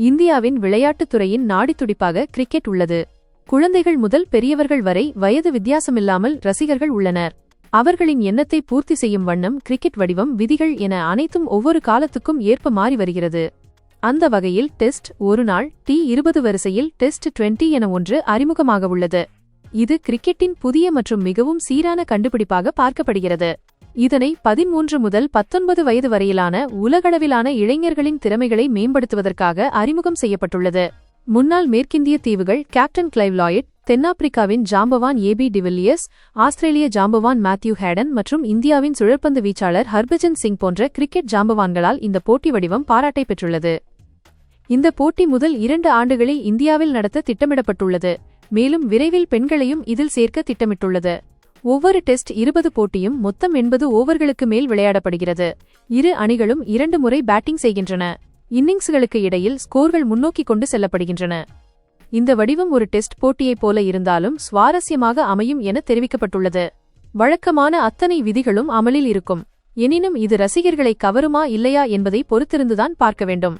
இந்தியாவின் விளையாட்டுத் துறையின் நாடித்துடிப்பாக கிரிக்கெட் உள்ளது. குழந்தைகள் முதல் பெரியவர்கள் வரை வயது வித்தியாசமில்லாமல் ரசிகர்கள் உள்ளனர். அவர்களின் எண்ணத்தை பூர்த்தி செய்யும் வண்ணம் கிரிக்கெட் வடிவம் விதிகள் என அனைத்தும் ஒவ்வொரு காலத்துக்கும் ஏற்ப மாறி வருகிறது. அந்த வகையில் டெஸ்ட் ஒருநாள் டி இருபது வரிசையில் டெஸ்ட் டுவெண்டி என ஒன்று அறிமுகமாக உள்ளது. இது கிரிக்கெட்டின் புதிய மற்றும் மிகவும் சீரான கண்டுபிடிப்பாக பார்க்கப்படுகிறது. இதனை பதிமூன்று முதல் பத்தொன்பது வயது வரையிலான உலகளவிலான இளைஞர்களின் திறமைகளை மேம்படுத்துவதற்காக அறிமுகம் செய்யப்பட்டுள்ளது. முன்னாள் மேற்கிந்திய தீவுகள் கேப்டன் கிளைவ் லாயிட் தென்னாப்பிரிக்காவின் ஜாம்பவான் ஏபி டிவில்லியர்ஸ் ஆஸ்திரேலிய ஜாம்பவான் மேத்யூ ஹேடன் மற்றும் இந்தியாவின் சுழற்பந்து வீச்சாளர் ஹர்பஜன் சிங் போன்ற கிரிக்கெட் ஜாம்பவான்களால் இந்த போட்டி வடிவம் பாராட்டை பெற்றுள்ளது. இந்த போட்டி முதல் இரண்டு ஆண்டுகளில் இந்தியாவில் நடத்த திட்டமிடப்பட்டுள்ளது. மேலும் விரைவில் பெண்களையும் இதில் சேர்க்க திட்டமிட்டுள்ளது. ஒவ்வொரு டெஸ்ட் இருபது போட்டியும் மொத்தம் எண்பது ஓவர்களுக்கு மேல் விளையாடப்படுகிறது. இரு அணிகளும் இரண்டு முறை பேட்டிங் செய்கின்றன. இன்னிங்ஸ்களுக்கு இடையில் ஸ்கோர்கள் முன்னோக்கி கொண்டு செல்லப்படுகின்றன. இந்த வடிவம் ஒரு டெஸ்ட் போட்டியைப் போல இருந்தாலும் சுவாரஸ்யமாக அமையும் என தெரிவிக்கப்பட்டுள்ளது. வழக்கமான அத்தனை விதிகளும் அமலில் இருக்கும். எனினும் இது ரசிகர்களை கவருமா இல்லையா என்பதை பொறுத்திருந்துதான் பார்க்க வேண்டும்.